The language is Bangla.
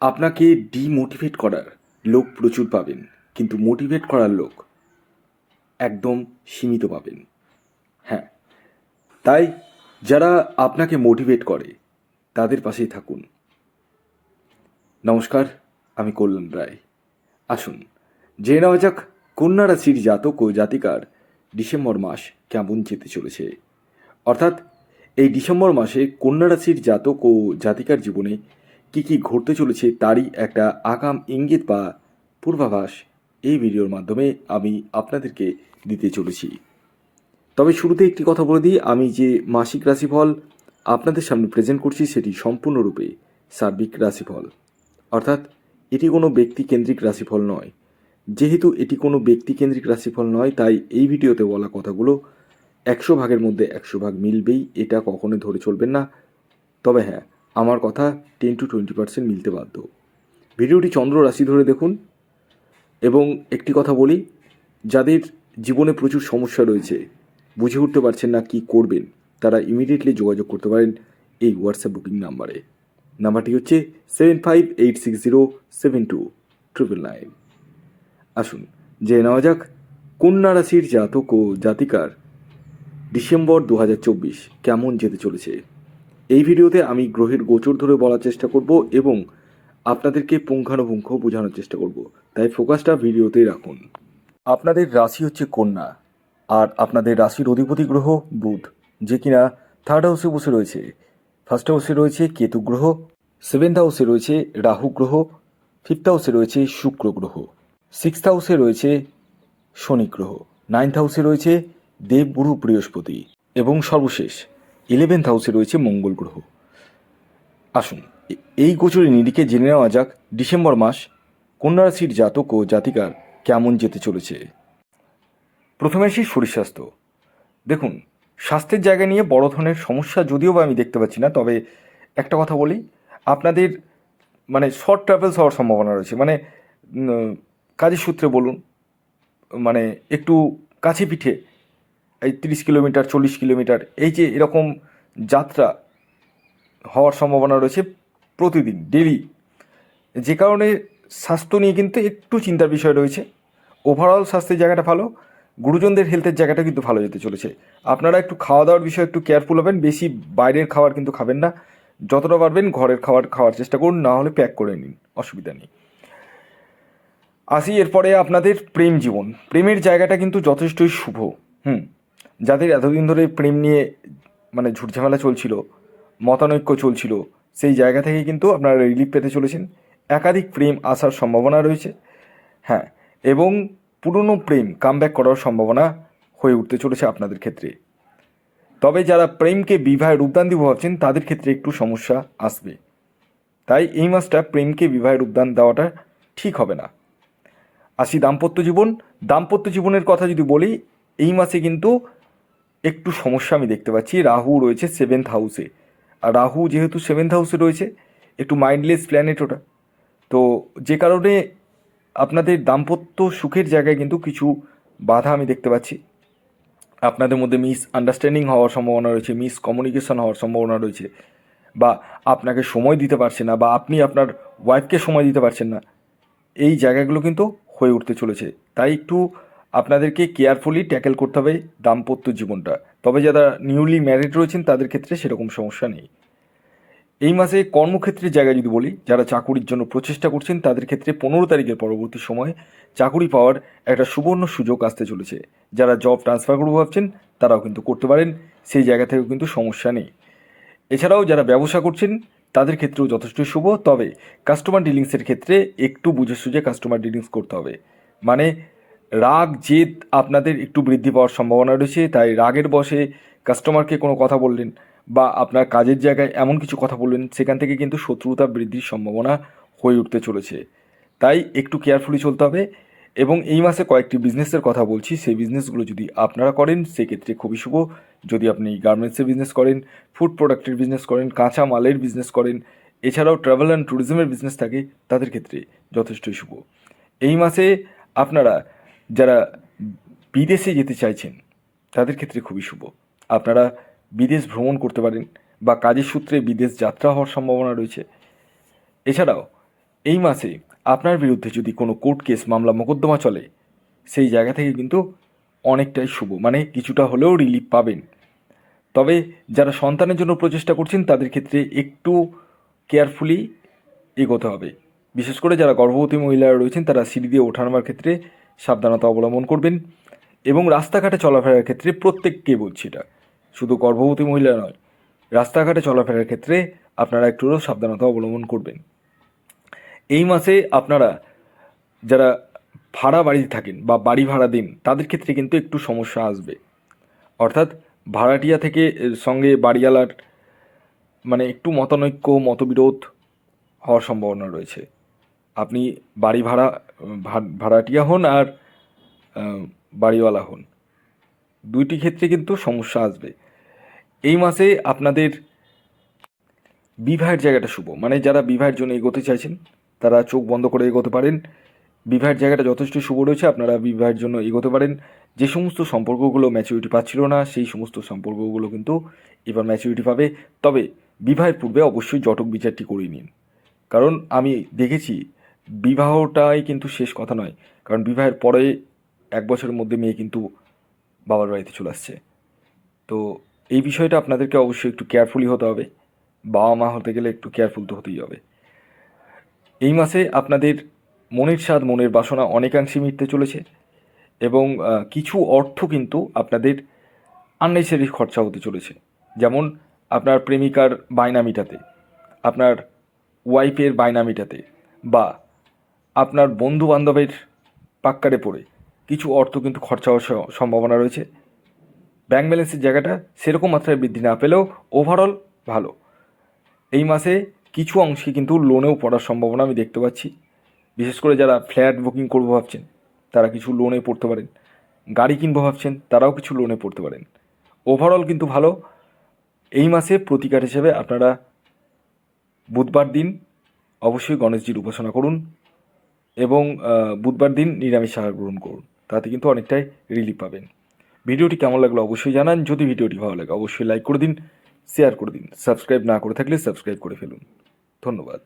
আপনাকে ডিমোটিভেট করার লোক প্রচুর পাবেন, কিন্তু মোটিভেট করার লোক একদম সীমিত পাবেন। হ্যাঁ তাই যারা আপনাকে মোটিভেট করে, তাদের পাশেই থাকুন। নমস্কার, আমি কল্যাণ রায়। আসুন, জেনে নেওয়া যাক, কন্যা রাশির জাতক ও জাতিকার ডিসেম্বর মাস কেমন যেতে চলেছে। অর্থাৎ, এই ডিসেম্বর মাসে কন্যা রাশির জাতক ও জাতিকার জীবনে কি কি ঘটতে চলেছে তারই একটা আগাম ইঙ্গিত বা পূর্বাভাস এই ভিডিওর মাধ্যমে আমি আপনাদেরকে দিতে চলেছি। তবে শুরুতে একটি কথা বলে দিই, আমি যে মাসিক রাশিফল আপনাদের সামনে প্রেজেন্ট করছি সেটি সম্পূর্ণরূপে সার্বিক রাশিফল। অর্থাৎ এটি কোনো ব্যক্তিকেন্দ্রিক রাশিফল নয়। যেহেতু এটি কোনো ব্যক্তিকেন্দ্রিক রাশিফল নয়, তাই এই ভিডিওতে বলা কথাগুলো একশো ভাগের মধ্যে একশো ভাগ মিলবেই, এটা কখনো ধরে চলবেন না। তবে হ্যাঁ আমার কথা টেন টু টোয়েন্টি পার্সেন্ট মিলতে বাধ্য। ভিডিওটি চন্দ্র রাশি ধরে দেখুন এবং একটি কথা বলি, যাদের জীবনে প্রচুর সমস্যা রয়েছে, বুঝে উঠতে পারছেন না কি করবেন, তারা ইমিডিয়েটলি যোগাযোগ করতে পারেন এই হোয়াটসঅ্যাপ বুকিং নাম্বারে নাম্বারটি হচ্ছে seven five eight six zero seven two triple nine আসুন, জেনে নেওয়া যাক, কন্যা রাশির জাতক ও জাতিকার ডিসেম্বর দু কেমন যেতে চলেছে। এই ভিডিওতে আমি গ্রহের গোচর ধরে বলার চেষ্টা করব এবং আপনাদেরকে পুঙ্খানুপুঙ্খ বোঝানোর চেষ্টা করব। তাই ফোকাসটা ভিডিওতেই রাখুন। আপনাদের রাশি হচ্ছে কন্যা আর আপনাদের রাশির অধিপতি গ্রহ বুধ, যে কিনা থার্ড হাউসে বসে রয়েছে। ফার্স্ট হাউসে রয়েছে কেতু গ্রহ সেভেন্থ হাউসে রয়েছে রাহু গ্রহ ফিফথ হাউসে রয়েছে শুক্র গ্রহ সিক্সথ হাউসে রয়েছে শনি গ্রহ নাইন্থ হাউসে রয়েছে দেবগুরু বৃহস্পতি এবং সর্বশেষ ইলেভেন্থ হাউসে রয়েছে মঙ্গল গ্রহ। আসুন এই গোচরের নিরিখে জেনে নেওয়া যাক ডিসেম্বর মাস কন্যা রাশির জাতক ও জাতিকার কেমন যেতে চলেছে। প্রথমে আসি শরীর স্বাস্থ্য। দেখুন, স্বাস্থ্যের জায়গা নিয়ে বড় ধরনের সমস্যা যদিও বা আমি দেখতে পাচ্ছি না, তবে একটা কথা বলি, আপনাদের মানে শর্ট ট্রাভেলস হওয়ার সম্ভাবনা রয়েছে। মানে কাজের সূত্রে বলুন মানে একটু কাছে পিঠে এই তিরিশ কিলোমিটার, চল্লিশ কিলোমিটার, এই যে এরকম যাত্রা হওয়ার সম্ভাবনা রয়েছে প্রতিদিন ডেলি যে কারণে স্বাস্থ্য নিয়ে কিন্তু একটু চিন্তার বিষয় রয়েছে। ওভারঅল স্বাস্থ্যের জায়গাটা ভালো, গুরুজনদের হেলথের জায়গাটা কিন্তু ভালো যেতে চলেছে। আপনারা একটু খাওয়া দাওয়ার বিষয়ে একটু কেয়ারফুল হবেন, বেশি বাইরের খাবার কিন্তু খাবেন না। যতটা পারবেন ঘরের খাবার খাওয়ার চেষ্টা করুন, না হলে প্যাক করে নিন, অসুবিধা নেই। আসি এরপরে আপনাদের প্রেম জীবন, প্রেমের জায়গাটা কিন্তু যথেষ্টই শুভ, হুম। যাদের এতদিন ধরে প্রেম নিয়ে মানে ঝুটঝামেলা চলছিল, মতানৈক্য চলছিল, সেই জায়গা থেকে কিন্তু আপনারা রিলিফ পেতে চলেছেন। একাধিক প্রেম আসার সম্ভাবনা রয়েছে। হ্যাঁ এবং পুরনো প্রেম কামব্যাক করার সম্ভাবনা হয়ে উঠতে চলেছে আপনাদের ক্ষেত্রে। তবে যারা প্রেমকে বিবাহে রূপদান দিব ভাবছেন, তাদের ক্ষেত্রে একটু সমস্যা আসবে। তাই এই মাসটা প্রেমকে বিবাহে রূপদান দেওয়াটা ঠিক হবে না। আসি দাম্পত্য জীবন। দাম্পত্য জীবনের কথা যদি বলি, এই মাসে কিন্তু একটু সমস্যা আমি দেখতে পাচ্ছি। রাহু রয়েছে সেভেন্থ হাউসে আর রাহু যেহেতু সেভেন্থ হাউসে রয়েছে, একটু মাইন্ডলেস প্ল্যানেট ওটা। তো যে কারণে আপনাদের দাম্পত্য সুখের জায়গায় কিন্তু কিছু বাধা আমি দেখতে পাচ্ছি। আপনাদের মধ্যে মিস আন্ডারস্ট্যান্ডিং হওয়ার সম্ভাবনা রয়েছে মিস কমিউনিকেশন হওয়ার সম্ভাবনা রয়েছে। বা আপনাকে সময় দিতে পারছে না, বা আপনি আপনার ওয়াইফকে সময় দিতে পারছেন না। এই জায়গাগুলো কিন্তু হয়ে উঠতে চলেছে। তাই একটু আপনাদেরকে কেয়ারফুলি ট্যাকেল করতে হবে দাম্পত্য জীবনটা। তবে যারা নিউলি ম্যারিড রয়েছেন, তাদের ক্ষেত্রে সেরকম সমস্যা নেই। এই মাসে কর্মক্ষেত্রের জায়গায় যদি বলি, যারা চাকুরির জন্য প্রচেষ্টা করছেন, তাদের ক্ষেত্রে পনেরো তারিখের পরবর্তী সময়ে চাকুরি পাওয়ার একটা সুবর্ণ সুযোগ আসতে চলেছে। যারা জব ট্রান্সফার করব ভাবছেন, তারাও কিন্তু করতে পারেন, সেই জায়গা থেকেও কিন্তু সমস্যা নেই। এছাড়াও যারা ব্যবসা করছেন, তাদের ক্ষেত্রেও যথেষ্ট শুভ, তবে কাস্টমার ডিলিংসের ক্ষেত্রে একটু বুঝে সুঝে কাস্টমার ডিলিংস করতে হবে। মানে রাগ, জেদ আপনাদের একটু বৃদ্ধি পাওয়ার সম্ভাবনা রয়েছে, তাই রাগের বসে কাস্টমারকে কোনো কথা বললেন বা আপনার কাজের জায়গায় এমন কিছু কথা বললেন, সেখান থেকে কিন্তু শত্রুতা বৃদ্ধির সম্ভাবনা হয়ে উঠতে চলেছে। তাই একটু কেয়ারফুলি চলতে হবে এবং এই মাসে কয়েকটি বিজনেসের কথা বলছি, সেই বিজনেসগুলো যদি আপনারা করেন, সেক্ষেত্রে খুবই শুভ। যদি আপনি গার্মেন্টসের বিজনেস করেন ফুড প্রোডাক্টের বিজনেস করেন কাঁচা মালের বিজনেস করেন, এছাড়াও ট্রাভেল অ্যান্ড ট্যুরিজমের বিজনেস থাকে, তাদের ক্ষেত্রে যথেষ্টই শুভ। এই মাসে আপনারা যারা বিদেশে যেতে চাইছেন, তাদের ক্ষেত্রে খুবই শুভ। আপনারা বিদেশ ভ্রমণ করতে পারেন বা কাজের সূত্রে বিদেশ যাত্রা হওয়ার সম্ভাবনা রয়েছে। এছাড়াও, এই মাসে আপনার বিরুদ্ধে যদি কোনো কোর্ট কেস মামলা মোকদ্দমা চলে, সেই জায়গা থেকে কিন্তু অনেকটাই শুভ মানে কিছুটা হলেও রিলিফ পাবেন। তবে যারা সন্তানের জন্য প্রচেষ্টা করছেন, তাদের ক্ষেত্রে একটু কেয়ারফুলি এগোতে হবে। বিশেষ করে যারা গর্ভবতী মহিলারা রয়েছেন, তারা সিঁড়ি দিয়ে ওঠানামার ক্ষেত্রে সাবধানতা অবলম্বন করবেন এবং রাস্তাঘাটে চলাফেরার ক্ষেত্রে প্রত্যেককে বলছি এটা। শুধু গর্ভবতী মহিলা নয়, রাস্তাঘাটে চলাফেরার ক্ষেত্রে আপনারা একটু সাবধানতা অবলম্বন করবেন। এই মাসে আপনারা যারা ভাড়া বাড়িতে থাকেন বা বাড়ি ভাড়া দিন, তাদের ক্ষেত্রে কিন্তু একটু সমস্যা আসবে। অর্থাৎ ভাড়াটিয়া থেকে সঙ্গে বাড়িওয়ালার মানে একটু মতানৈক্য, মতবিরোধ হওয়ার সম্ভাবনা রয়েছে। আপনি বাড়ি ভাড়া ভাড়াটিয়া হন আর বাড়িওয়ালা হন। দুইটি ক্ষেত্রে কিন্তু সমস্যা আসবে। এই মাসে আপনাদের বিবাহের জায়গাটা শুভ। মানে যারা বিবাহের জন্য এগোতে চাইছেন, তারা চোখ বন্ধ করে এগোতে পারেন। বিবাহের জায়গাটা যথেষ্ট শুভ রয়েছে, আপনারা বিবাহের জন্য এগোতে পারেন। যে সমস্ত সম্পর্কগুলো ম্যাচুরিটি পাচ্ছিল না, সেই সমস্ত সম্পর্কগুলো কিন্তু এবার ম্যাচুরিটি পাবে। তবে বিবাহের পূর্বে অবশ্যই জটক বিচারটি করে নিন। কারণ আমি দেখেছি বিবাহটাই কিন্তু শেষ কথা নয়। কারণ বিবাহের পরে এক বছরের মধ্যে মেয়ে কিন্তু বাবার বাড়িতে চলে আসছে। তো এই বিষয়টা আপনাদেরকে অবশ্যই একটু কেয়ারফুলি হতে হবে। বাবা মা হতে গেলে একটু কেয়ারফুল তো হতেই হবে। এই মাসে আপনাদের মনের স্বাদ, মনের বাসনা অনেকাংশে মিটতে চলেছে এবং কিছু অর্থ কিন্তু আপনাদের আননেসারি খরচা হতে চলেছে। যেমন আপনার প্রেমিকার বায়না মেটাতে, আপনার ওয়াইফের বায়না মেটাতে বা আপনার বন্ধু বান্ধবের পাক্কারে পড়ে। কিছু অর্থ কিন্তু খরচা হওয়ার সম্ভাবনা রয়েছে। ব্যাংক ব্যালেন্সের জায়গাটা সেরকম মাত্রায় বৃদ্ধি না পেলেও ওভারঅল ভালো। এই মাসে কিছু অংশে কিন্তু লোনেও পড়ার সম্ভাবনা আমি দেখতে পাচ্ছি। বিশেষ করে যারা ফ্ল্যাট বুকিং করব ভাবছেন, তারা কিছু লোনে পড়তে পারেন। গাড়ি কিনবো ভাবছেন, তারাও কিছু লোনে পড়তে পারেন। ওভারঅল কিন্তু ভালো। এই মাসে প্রতিকার হিসেবে আপনারা বুধবার দিন অবশ্যই গণেশজির উপাসনা করুন। এবং বুধবার দিন নিরামিষ আহার গ্রহণ করুন। তাতে কিন্তু অনেকটাই রিলিফ পাবেন। ভিডিওটি কেমন লাগল অবশ্যই জানান। যদি ভিডিওটি ভালো লাগে, অবশ্যই লাইক করে দিন শেয়ার করে দিন। সাবস্ক্রাইব না করে থাকলে সাবস্ক্রাইব করে ফেলুন। ধন্যবাদ।